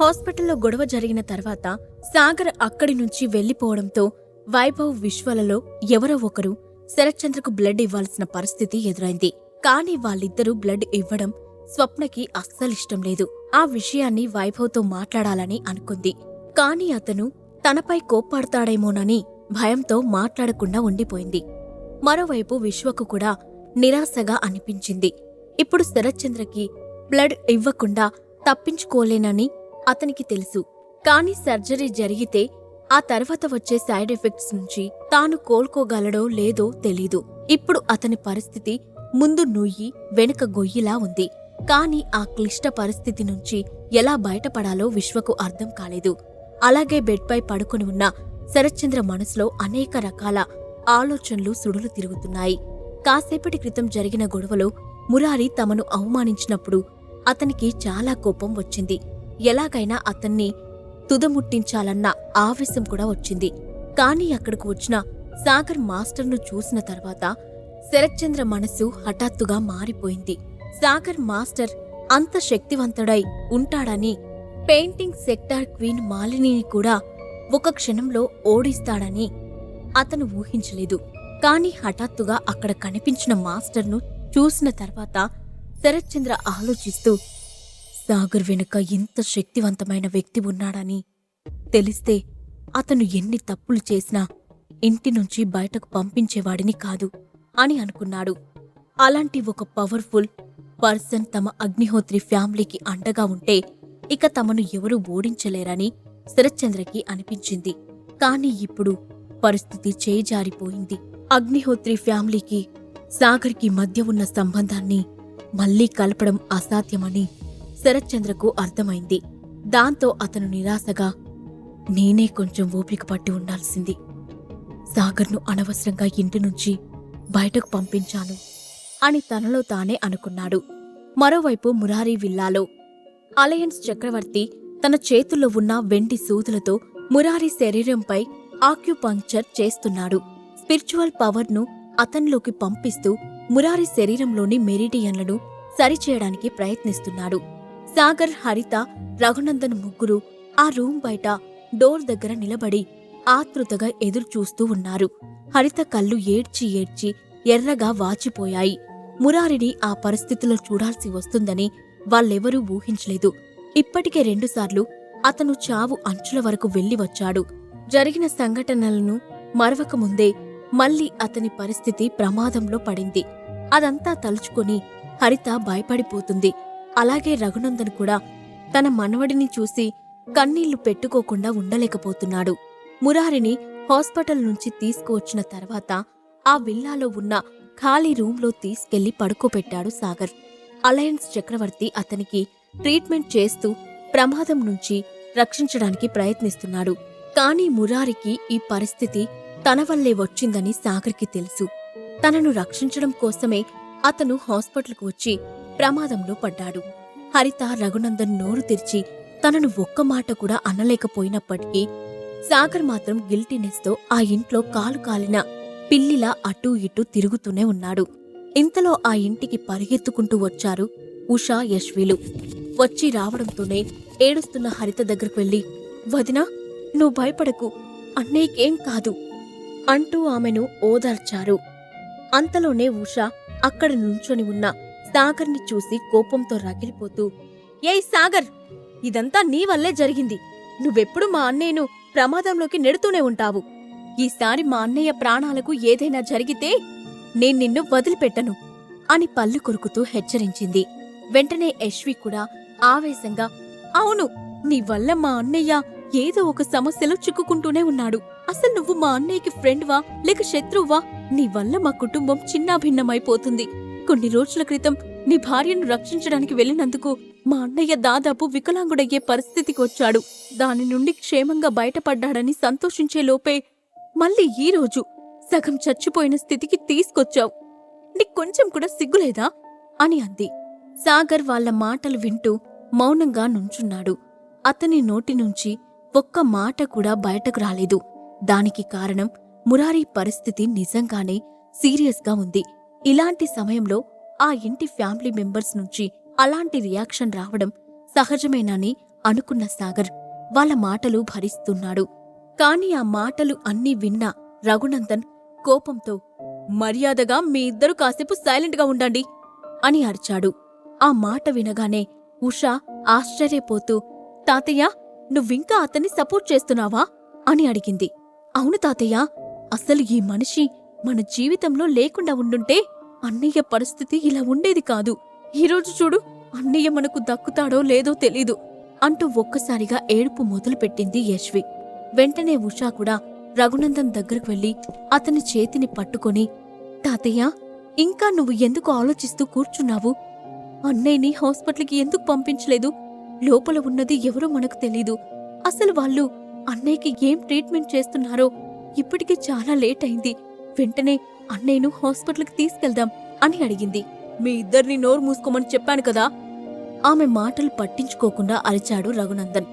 హాస్పిటల్లో గొడవ జరిగిన తర్వాత సాగర్ అక్కడి నుంచి వెళ్ళిపోవడంతో వైభవ్ విశ్వలలో ఎవరో ఒకరు శరత్చంద్రకు బ్లడ్ ఇవ్వాల్సిన పరిస్థితి ఎదురైంది. కానీ వాళ్ళిద్దరూ బ్లడ్ ఇవ్వడం స్వప్నకి అస్సలిష్టం లేదు. ఆ విషయాన్ని వైభవ్తో మాట్లాడాలని అనుకుంది. కాని అతను తనపై కోప్పాడతాడేమోనని భయంతో మాట్లాడకుండా ఉండిపోయింది. మరోవైపు విశ్వకు కూడా నిరాశగా అనిపించింది. ఇప్పుడు శరత్చంద్రకి బ్లడ్ ఇవ్వకుండా తప్పించుకోలేనని అతనికి తెలుసు. కాని సర్జరీ జరిగితే ఆ తర్వాత వచ్చే సైడ్ ఎఫెక్ట్స్ నుంచి తాను కోలుకోగలడో లేదో తెలీదు. ఇప్పుడు అతని పరిస్థితి ముందు నుయ్యి వెనుక గొయ్యిలా ఉంది. కాని ఆ క్లిష్ట పరిస్థితి నుంచి ఎలా బయటపడాలో విశ్వకు అర్థం కాలేదు. అలాగే బెడ్పై పడుకొని ఉన్న శరత్చంద్ర మనసులో అనేక రకాల ఆలోచనలు సుడులు తిరుగుతున్నాయి. కాసేపటి క్రితం జరిగిన గొడవలో మురారి తమను అవమానించినప్పుడు అతనికి చాలా కోపం వచ్చింది. ఎలాగైనా అతన్ని తుదముట్టించాలన్న ఆవేశం కూడా వచ్చింది. కాని అక్కడికి వచ్చిన సాగర్ మాస్టర్ను చూసిన తర్వాత శరత్చంద్ర మనసు హఠాత్తుగా మారిపోయింది. సాగర్ మాస్టర్ అంత శక్తివంతుడై ఉంటాడని పెయింటింగ్ సెక్టార్ క్వీన్ మాలినిని కూడా ఒక క్షణంలో ఓడిస్తాడని అతను ఊహించలేదు. కాని హఠాత్తుగా అక్కడ కనిపించిన మాస్టర్ను చూసిన తర్వాత శరత్చంద్ర ఆలోచిస్తూ సాగర్ వెనుక ఇంత శక్తివంతమైన వ్యక్తి ఉన్నాడని తెలిస్తే అతను ఎన్ని తప్పులు చేసినా ఇంటి నుంచి బయటకు పంపించేవాడిని కాదు అని అనుకున్నాడు. అలాంటి ఒక పవర్ఫుల్ పర్సన్ తమ అగ్నిహోత్రి ఫ్యామిలీకి అండగా ఉంటే ఇక తమను ఎవరూ ఓడించలేరని శరత్చంద్రకి అనిపించింది. కాని ఇప్పుడు పరిస్థితి చేజారిపోయింది. అగ్నిహోత్రి ఫ్యామిలీకి సాగర్కి మధ్య ఉన్న సంబంధాన్ని మళ్ళీ కలపడం అసాధ్యమని శరత్చంద్రకు అర్థమైంది. దాంతో అతను నిరాశగా నేనే కొంచెం ఓపిక పట్టి ఉండాల్సింది. సాగర్ను అనవసరంగా ఇంటి నుంచి బయటకు పంపించాను అని తనలో తానే అనుకున్నాడు. మరోవైపు మురారి విల్లాలో అలయన్స్ చక్రవర్తి తన చేతుల్లో ఉన్న వెండి సూదులతో మురారి శరీరంపై ఆక్యుపంక్చర్ చేస్తున్నాడు. స్పిరిచువల్ పవర్ను అతనిలోకి పంపిస్తూ మురారి శరీరంలోని మెరిడియన్లను సరిచేయడానికి ప్రయత్నిస్తున్నాడు. సాగర్ హరిత రఘునందన్ ముగ్గురు ఆ రూమ్ బయట డోర్ దగ్గర నిలబడి ఆతృతగా ఎదురు చూస్తూ ఉన్నారు. హరిత కళ్ళు ఏడ్చి ఏడ్చి ఎర్రగా వాచిపోయాయి. మురారిని ఆ పరిస్థితిలో చూడాల్సి వస్తుందని వాళ్ళెవరూ ఊహించలేదు. ఇప్పటికే రెండుసార్లు అతను చావు అంచుల వరకు వెళ్ళి వచ్చాడు. జరిగిన సంఘటనలను మరవకముందే మళ్ళీ అతని పరిస్థితి ప్రమాదంలో పడింది. అదంతా తలుచుకొని హరిత భయపడిపోతుంది. అలాగే రఘునందన్ కూడా తన మనవడిని చూసి కన్నీళ్ళు పెట్టుకోకుండా ఉండలేకపోతున్నాడు. మురారిని హాస్పిటల్ నుంచి తీసుకువచ్చిన తర్వాత ఆ విల్లాలో ఉన్న ఖాళీ రూంలో తీసుకెళ్ళి పడుకోబెట్టాడు సాగర్. అలయన్స్ చక్రవర్తి అతనికి ట్రీట్మెంట్ చేస్తూ ప్రమాదం నుంచి రక్షించడానికి ప్రయత్నిస్తున్నాడు. కానీ మురారికి ఈ పరిస్థితి తన వల్లే వచ్చిందని సాగర్కి తెలుసు. తనను రక్షించడం కోసమే అతను హాస్పిటల్కు వచ్చి ప్రమాదంలో పడ్డాడు. హరిత రఘునందన్ నోరు తెరిచి తనను ఒక్క మాట కూడా అనలేకపోయినప్పటికీ సాగర్ మాత్రం గిల్టీనెస్తో ఆ ఇంట్లో కాలు కాలిన పిల్లిలా అటూ ఇటూ తిరుగుతూనే ఉన్నాడు. ఇంతలో ఆ ఇంటికి పరిగెత్తుకుంటూ వచ్చారు ఉషా యశ్విలు. వచ్చి రావడంతోనే ఏడుస్తున్న హరిత దగ్గరకు వెళ్ళి వదినా నువ్వు భయపడకు అన్నయ్యకేం కాదు అంటూ ఆమెను ఓదార్చారు. అంతలోనే ఉష అక్కడ నుంచొని ఉన్న సాగర్ని చూసి కోపంతో రగిలిపోతూ ఏయ్ సాగర్ ఇదంతా నీ వల్లే జరిగింది. నువ్వెప్పుడు మా అన్నయ్యను ప్రమాదంలోకి నెడుతూనే ఉంటావు. ఈసారి మా అన్నయ్య ప్రాణాలకు ఏదైనా జరిగితే నేను నిన్ను వదిలిపెట్టను అని పళ్ళు కొరుకుతూ హెచ్చరించింది. వెంటనే యశ్వి కూడా ఆవేశంగా అవును నీ వల్ల మా అన్నయ్య ఏదో ఒక సమస్యలో చిక్కుకుంటూనే ఉన్నాడు. అసలు నువ్వు మా అన్నయ్యకి ఫ్రెండ్వా లేక శత్రువా నీ వల్ల మా కుటుంబం చిన్నాభిన్నమైపోతుంది. కొన్ని రోజుల క్రితం నీ భార్యను రక్షించడానికి వెళ్ళినందుకు మా అన్నయ్య దాదాపు వికలాంగుడయ్యే పరిస్థితికి వచ్చాడు. దాని నుండి క్షేమంగా బయటపడ్డాడని సంతోషించే లోపే మళ్ళీ ఈ రోజు సగం చచ్చిపోయిన స్థితికి తీసుకొచ్చావు. నీకు కొంచెం కూడా సిగ్గులేదా? అని అంది. సాగర్ వాళ్ళ మాటలు వింటూ మౌనంగా నుంచున్నాడు. అతని నోటి నుంచి ఒక్క మాట కూడా బయటకు రాలేదు. దానికి కారణం మురారి పరిస్థితి నిజంగానే సీరియస్గా ఉంది. ఇలాంటి సమయంలో ఆ ఇంటి ఫ్యామిలీ మెంబర్స్ నుంచి అలాంటి రియాక్షన్ రావడం సహజమేనని అనుకున్న సాగర్ వాళ్ళ మాటలు భరిస్తున్నాడు. కాని ఆ మాటలు అన్నీ విన్న రఘునందన్ కోపంతో మర్యాదగా మీ ఇద్దరు కాసేపు సైలెంట్గా ఉండండి అని అరిచాడు. ఆ మాట వినగానే ఉషా ఆశ్చర్యపోతూ తాతయ్య నువ్వింకా అతన్ని సపోర్ట్ చేస్తున్నావా? అని అడిగింది. అవును తాతయ్య అసలు ఈ మనిషి మన జీవితంలో లేకుండా ఉండుంటే అన్నయ్య పరిస్థితి ఇలా ఉండేది కాదు. ఈరోజు చూడు అన్నయ్య మనకు దక్కుతాడో లేదో తెలీదు అంటూ ఒక్కసారిగా ఏడుపు మొదలుపెట్టింది యశ్వి. వెంటనే ఉషా కూడా రఘునందన్ దగ్గరకు వెళ్ళి అతని చేతిని పట్టుకొని తాతయ్య ఇంకా నువ్వు ఎందుకు ఆలోచిస్తూ కూర్చున్నావు? అన్నయ్యని హాస్పిటల్కి ఎందుకు పంపించలేదు? లోపల ఉన్నది ఎవరో మనకు తెలీదు. అసలు వాళ్ళు అన్నయ్యకి ఏం ట్రీట్మెంట్ చేస్తున్నారో ఇప్పటికి చాలా లేట్ అయింది. వెంటనే అన్నయ్యను హాస్పిటల్కి తీసుకెళ్దాం అని అడిగింది. మీ ఇద్దరిని నోరు మూసుకోమని చెప్పాను కదా. ఆమె మాటలు పట్టించుకోకుండా అరిచాడు రఘునందన్.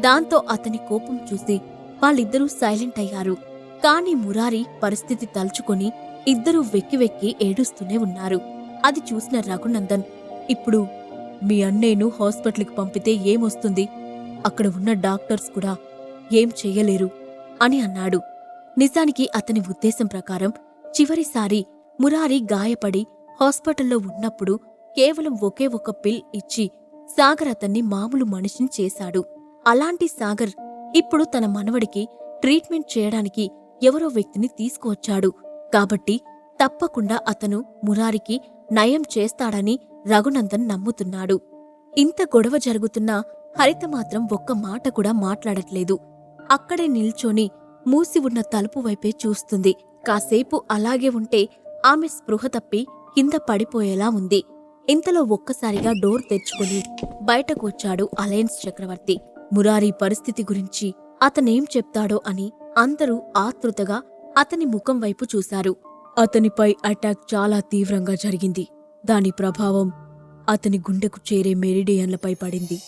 దాంతో అతని కోపం చూసి వాళ్ళిద్దరూ సైలెంట్ అయ్యారు. కాని మురారి పరిస్థితి తలుచుకొని ఇద్దరూ వెక్కి వెక్కి ఏడుస్తూనే ఉన్నారు. అది చూసిన రఘునందన్ ఇప్పుడు మీ అన్నయ్యను హాస్పిటల్కి పంపితే ఏమొస్తుంది? అక్కడ ఉన్న డాక్టర్స్ కూడా ఏం చెయ్యలేరు అని అన్నాడు. నిజానికి అతని ఉద్దేశం ప్రకారం చివరిసారి మురారి గాయపడి హాస్పిటల్లో ఉన్నప్పుడు కేవలం ఒకే ఒక పిల్ ఇచ్చి సాగర్ అతన్ని మామూలు మనిషిని చేశాడు. అలాంటి సాగర్ ఇప్పుడు తన మనవడికి ట్రీట్మెంట్ చేయడానికి ఎవరో వ్యక్తిని తీసుకువచ్చాడు. కాబట్టి తప్పకుండా అతను మురారికి నయం చేస్తాడని రఘునందన్ నమ్ముతున్నాడు. ఇంత గొడవ జరుగుతున్నా హరిత మాత్రం ఒక్క మాట కూడా మాట్లాడట్లేదు. అక్కడే నిల్చొని మూసి ఉన్న తలుపు వైపే చూస్తుంది. కాసేపు అలాగే ఉంటే ఆమె స్పృహ తప్పి కింద పడిపోయేలా ఉంది. ఇంతలో ఒక్కసారిగా డోర్ తెచ్చుకుని బయటకు వచ్చాడు అలయన్స్ చక్రవర్తి. మురారి పరిస్థితి గురించి అతనేం చెప్తాడో అని అందరూ ఆతృతగా అతని ముఖం వైపు చూశారు. అతనిపై అటాక్ చాలా తీవ్రంగా జరిగింది. దాని ప్రభావం అతని గుండెకు చేరే మెరిడియన్లపై పడింది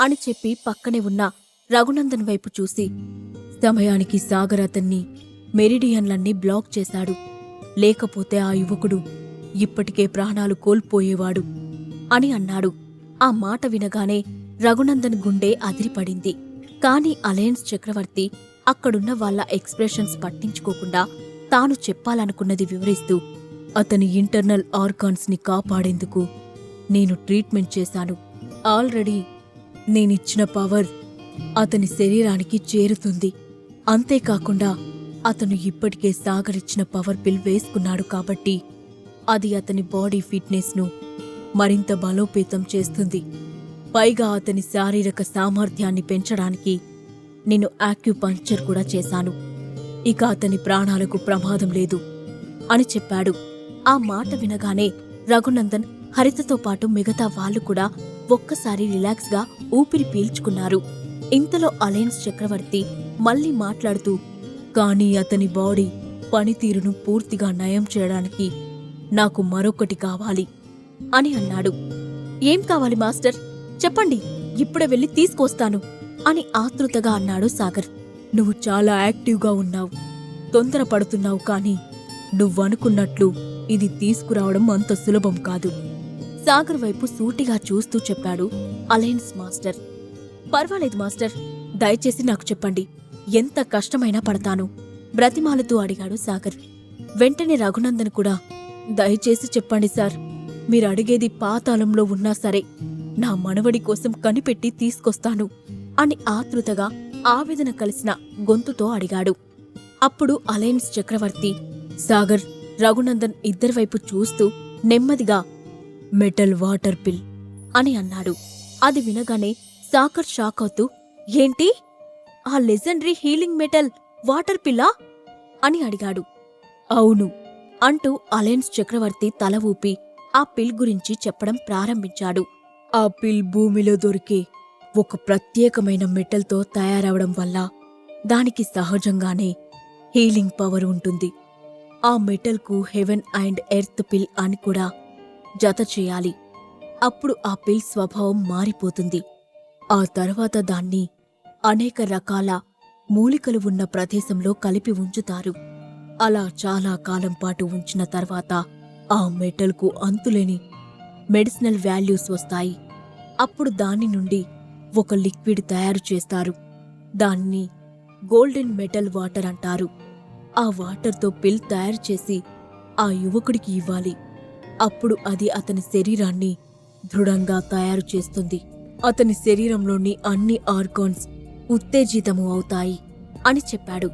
అని చెప్పి పక్కనే ఉన్న రఘునందన్ వైపు చూసి సమయానికి సాగర్ అతన్ని మెరిడియన్లన్నీ బ్లాక్ చేశాడు. లేకపోతే ఆ యువకుడు ఇప్పటికే ప్రాణాలు కోల్పోయేవాడు అని అన్నాడు. ఆ మాట వినగానే రఘునందన్ గుండె అదిరిపడింది. కాని అలయన్స్ చక్రవర్తి అక్కడున్న వాళ్ళ ఎక్స్ప్రెషన్స్ పట్టించుకోకుండా తాను చెప్పాలనుకున్నది వివరిస్తూ అతని ఇంటర్నల్ ఆర్గాన్స్ని కాపాడేందుకు నేను ట్రీట్మెంట్ చేశాను. ఆల్రెడీ నేనిచ్చిన పవర్ అతని శరీరానికి చేరుతుంది. అంతేకాకుండా అతను ఇప్పటికే సాగరిచ్చిన పవర్ పిల్ వేసుకున్నాడు కాబట్టి అది అతని బాడీ ఫిట్నెస్ను మరింత బలోపేతం చేస్తుంది. పైగా అతని శారీరక సామర్థ్యాన్ని పెంచడానికి నేను యాక్యుపంక్చర్ కూడా చేశాను. ఇక అతని ప్రాణాలకు ప్రమాదం లేదు అని చెప్పాడు. ఆ మాట వినగానే రఘునందన్ హరితతో పాటు మిగతా వాళ్ళు కూడా ఒక్కసారి రిలాక్స్గా ఊపిరి పీల్చుకున్నారు. ఇంతలో అలయన్స్ చక్రవర్తి మళ్ళీ మాట్లాడుతూ కానీ అతని బాడీ పనితీరును పూర్తిగా నయం చేయడానికి నాకు మరొకటి కావాలి అని అన్నాడు. ఏం కావాలి మాస్టర్? చెప్పండి ఇప్పుడే వెళ్ళి తీసుకొస్తాను అని ఆతృతగా అన్నాడు సాగర్. నువ్వు చాలా యాక్టివ్గా ఉన్నావు తొందరపడుతున్నావు కానీ నువ్వనుకున్నట్లు ఇది తీసుకురావడం అంత సులభం కాదు సాగర్ వైపు సూటిగా చూస్తూ చెప్పాడు అలయన్స్ మాస్టర్. పర్వాలేదు మాస్టర్. దయచేసి నాకు చెప్పండి ఎంత కష్టమైనా పడతాను బ్రతిమాలుతూ అడిగాడు సాగర్. వెంటనే రఘునందన్ కూడా దయచేసి చెప్పండి సార్. మీరు అడిగేది పాతాళంలో ఉన్నా సరే నా మనవడి కోసం కనిపెట్టి తీసుకొస్తాను అని ఆతృతగా ఆవేదన కలిసిన గొంతుతో అడిగాడు. అప్పుడు అలయన్స్ చక్రవర్తి సాగర్ రఘునందన్ ఇద్దరి వైపు చూస్తూ నెమ్మదిగా మెటల్ వాటర్ పిల్ అని అన్నాడు. అది వినగానే సాకర్ షాక్ అవుతూ ఏంటి? ఆ లెజెండరీ హీలింగ్ మెటల్ వాటర్ పిల్లా? అని అడిగాడు. అవును అంటూ అలయన్స్ చక్రవర్తి తల ఊపి ఆ పిల్ గురించి చెప్పడం ప్రారంభించాడు. ఆ పిల్ భూమిలో దొరికే ఒక ప్రత్యేకమైన మెటల్తో తయారవడం వల్ల దానికి సహజంగానే హీలింగ్ పవర్ ఉంటుంది. ఆ మెటల్కు హెవెన్ అండ్ ఎర్త్ పిల్ అని కూడా జత చేయాలి. అప్పుడు ఆ పిల్ స్వభావం మారిపోతుంది. ఆ తర్వాత దాన్ని అనేక రకాల మూలికలు ఉన్న ప్రదేశంలో కలిపి ఉంచుతారు. అలా చాలా కాలం పాటు ఉంచిన తర్వాత ఆ మెటల్కు అంతులేని మెడిసినల్ వాల్యూస్ వస్తాయి. అప్పుడు దాని నుండి ఒక లిక్విడ్ తయారు చేస్తారు. దాన్ని గోల్డెన్ మెటల్ వాటర్ అంటారు. ఆ వాటర్తో పిల్ తయారు చేసి ఆ యువకుడికి ఇవ్వాలి. అప్పుడు అది అతని శరీరాన్ని దృఢంగా తయారు చేస్తుంది. అతని శరీరంలోని అన్ని ఆర్గాన్స్ ఉత్తేజితము అవుతాయి అని చెప్పాడు.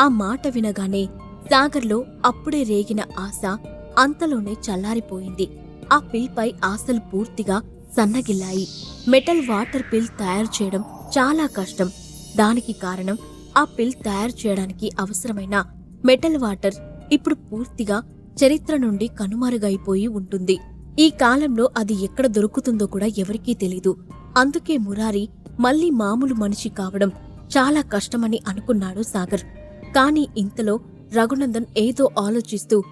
ఆ మాట వినగానే సాగర్లో అప్పుడే రేగిన ఆశ అంతలోనే చల్లారిపోయింది. ఆ పిల్పై ఆశలు పూర్తిగా సన్నగిల్లాయి. మెటల్ వాటర్ పిల్ తయారు చేయడం చాలా కష్టం. దానికి కారణం ఆ పిల్ తయారు చేయడానికి అవసరమైన మెటల్ వాటర్ ఇప్పుడు పూర్తిగా చరిత్ర నుండి కనుమరుగైపోయి ఉంటుంది. ఈ కాలంలో అది ఎక్కడ దొరుకుతుందో కూడా ఎవరికీ తెలీదు. అందుకే మురారి మళ్ళీ మామూలు మనిషి కావడం చాలా కష్టమని అనుకున్నాడు సాగర్. కాని ఇంతలో రఘునందన్ ఏదో ఆలోచిస్తూ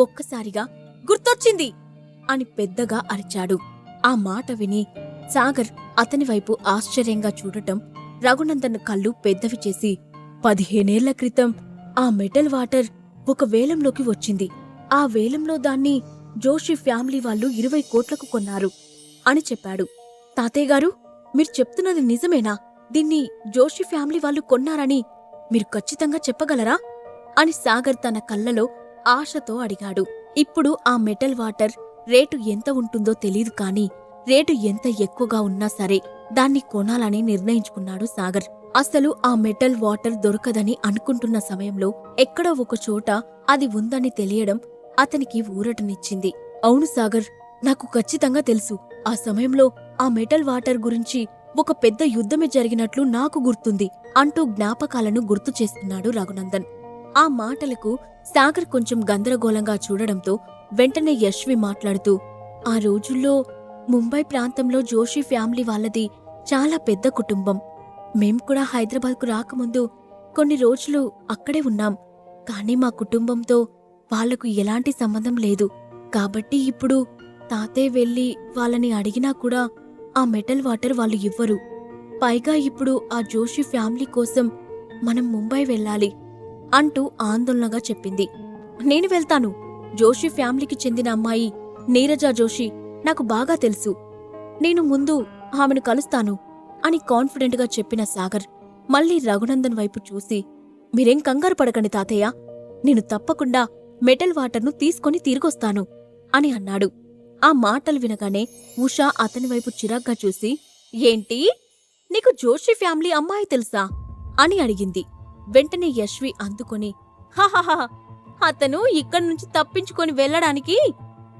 ఒక్కసారిగా గుర్తొచ్చింది అని పెద్దగా అరిచాడు. ఆ మాట విని సాగర్ అతని వైపు ఆశ్చర్యంగా చూడటం రఘునందన్ కళ్ళు పెద్దవి చేసి పదిహేనేళ్ళ క్రితం ఆ మెటల్ వాటర్ ఒక వేలంలోకి వచ్చింది. ఆ వేలంలో దాన్ని జోషి ఫ్యామిలీ వాళ్ళు ఇరవై కోట్లకు కొన్నారు అని చెప్పాడు. తాతయ్య గారు మీరు చెప్తున్నది నిజమేనా? దీన్ని జోషి ఫ్యామిలీ వాళ్ళు కొన్నారని మీరు ఖచ్చితంగా చెప్పగలరా? అని సాగర్ తన కళ్ళలో ఆశతో అడిగాడు. ఇప్పుడు ఆ మెటల్ వాటర్ రేటు ఎంత ఉంటుందో తెలీదు కాని రేటు ఎంత ఎక్కువగా ఉన్నా సరే దాన్ని కొనాలని నిర్ణయించుకున్నాడు సాగర్. అసలు ఆ మెటల్ వాటర్ దొరకదని అనుకుంటున్న సమయంలో ఎక్కడో ఒక చోట అది ఉందని తెలియడం అతనికి ఊరటనిచ్చింది. అవును సాగర్ నాకు ఖచ్చితంగా తెలుసు. ఆ సమయంలో ఆ మెటల్ వాటర్ గురించి ఒక పెద్ద యుద్ధమే జరిగినట్లు నాకు గుర్తుంది అంటూ జ్ఞాపకాలను గుర్తు చేస్తున్నాడు రఘునందన్. ఆ మాటలకు సాగర్ కొంచెం గందరగోళంగా చూడడంతో వెంటనే యశ్వి మాట్లాడుతూ ఆ రోజుల్లో ముంబై ప్రాంతంలో జోషి ఫ్యామిలీ వాళ్ళది చాలా పెద్ద కుటుంబం. మేం కూడా హైదరాబాద్కు రాకముందు కొన్ని రోజులు అక్కడే ఉన్నాం. కానీ మా కుటుంబంతో వాళ్ళకు ఎలాంటి సంబంధం లేదు. కాబట్టి ఇప్పుడు తాతే వెళ్ళి వాళ్ళని అడిగినా కూడా ఆ మెటల్ వాటర్ వాళ్ళు ఇవ్వరు. పైగా ఇప్పుడు ఆ జోషి ఫ్యామిలీ కోసం మనం ముంబై వెళ్ళాలి అంటూ ఆందోళనగా చెప్పింది. నేను వెళ్తాను. జోషి ఫ్యామిలీకి చెందిన అమ్మాయి నీరజా జోషి నాకు బాగా తెలుసు. నేను ముందు ఆమెను కలుస్తాను అని కాన్ఫిడెంట్గా చెప్పిన సాగర్ మళ్ళీ రఘునందన్ వైపు చూసి మీరేం కంగారు పడకండి తాతయ్య. నేను తప్పకుండా మెటల్ వాటర్ను తీసుకొని తిరిగొస్తాను అని అన్నాడు. ఆ మాటలు వినగానే ఉషా అతని వైపు చిరాగ్గా చూసి ఏంటి? నీకు జోషి ఫ్యామిలీ అమ్మాయి తెలుసా? అని అడిగింది. వెంటనే యశ్వి అందుకొని హాహాహా! అతను ఇక్కడి నుంచి తప్పించుకొని వెళ్ళడానికి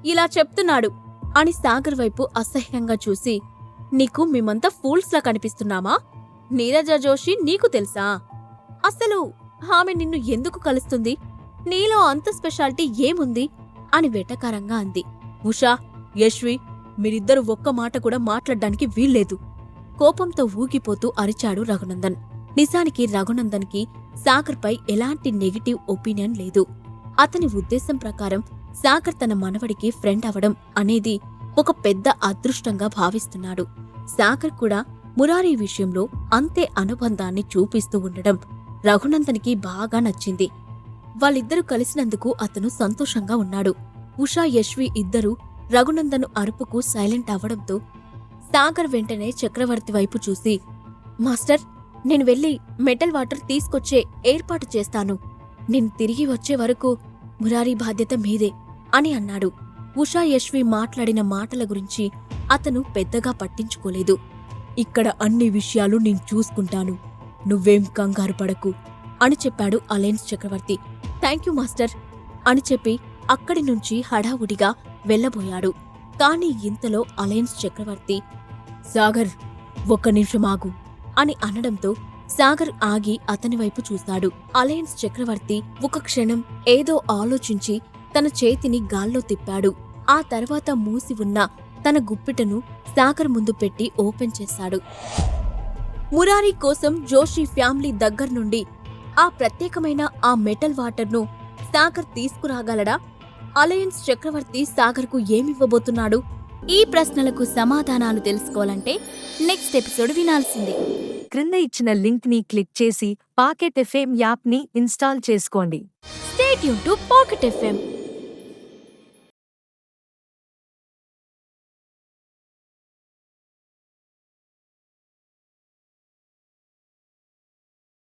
ఇలా చెప్తున్నాడు అని సాగర్ వైపు అసహ్యంగా చూసి నీకు మేమంతా ఫూల్స్లా కనిపిస్తున్నామా? నీరజ జోషి నీకు తెలుసా? అసలు ఆమె నిన్ను ఎందుకు కలుస్తుంది? నీలో అంత స్పెషాలిటీ ఏముంది? అని వెటకారంగా అంది. ఉషా యశ్వి మీరిద్దరు ఒక్క మాట కూడా మాట్లాడడానికి వీల్లేదు. కోపంతో ఊగిపోతూ అరిచాడు రఘునందన్. నిజానికి రఘునందన్కి సాగర్పై ఎలాంటి నెగిటివ్ ఒపీనియన్ లేదు. అతని ఉద్దేశం ప్రకారం సాగర్ తన మనవడికి ఫ్రెండ్ అవడం అనేది ఒక పెద్ద అదృష్టంగా భావిస్తున్నాడు. సాగర్ కూడా మురారి విషయంలో అంతే అనుబంధాన్ని చూపిస్తూ ఉండడం రఘునందన్కి బాగా నచ్చింది. వాళ్ళిద్దరూ కలిసినందుకు అతను సంతోషంగా ఉన్నాడు. ఉషా యశ్వి ఇద్దరూ రఘునందన్ అరుపుకు సైలెంట్ అవ్వడంతో సాగర్ వెంటనే చక్రవర్తి వైపు చూసి మాస్టర్ నేను వెళ్ళి మెటల్ వాటర్ తీసుకొచ్చే ఏర్పాటు చేస్తాను. నేను తిరిగి వచ్చే వరకు మురారి బాధ్యత మీదే అని అన్నాడు. ఉషా యశ్వి మాట్లాడిన మాటల గురించి అతను పెద్దగా పట్టించుకోలేదు. ఇక్కడ అన్ని విషయాలు నేను చూసుకుంటాను. నువ్వేం కంగారు పడకు అని చెప్పాడు అలయన్స్ చక్రవర్తి. థ్యాంక్ యూ మాస్టర్ అని చెప్పి అక్కడి నుంచి హడావుడిగా వెళ్ళబోయాడు. కాని ఇంతలో అలయన్స్ చక్రవర్తి సాగర్ ఒక్క నిమిషం ఆగు అని అనడంతో సాగర్ ఆగి అతని వైపు చూశాడు అలయన్స్ చక్రవర్తి ఒక క్షణం ఏదో ఆలోచించి తన చేతిని గాల్లో తిప్పాడు. ఆ తర్వాత మూసి ఉన్న తన గుప్పిటను సాగర్ ముందు పెట్టి ఓపెన్ చేశాడు. మురారి కోసం జోషి ఫ్యామిలీ దగ్గర నుండి ఆ ప్రత్యేకమైన ఆ మెటల్ వాటర్ను సాగర్ తీసుకురాగలడా? అలయన్స్ చక్రవర్తి సాగర్కు ఏమివ్వబోతున్నాడు? ఈ ప్రశ్నలకు సమాధానాలు తెలుసుకోవాలంటే నెక్స్ట్ ఎపిసోడ్ వినాల్సిందే. క్రింద ఇచ్చిన లింక్ని క్లిక్ చేసి పాకెట్ ఎఫ్ఎం యాప్ని ఇన్స్టాల్ చేసుకోండి. స్టేట్ యూన్ టు పాకెట్ ఎఫ్ఎం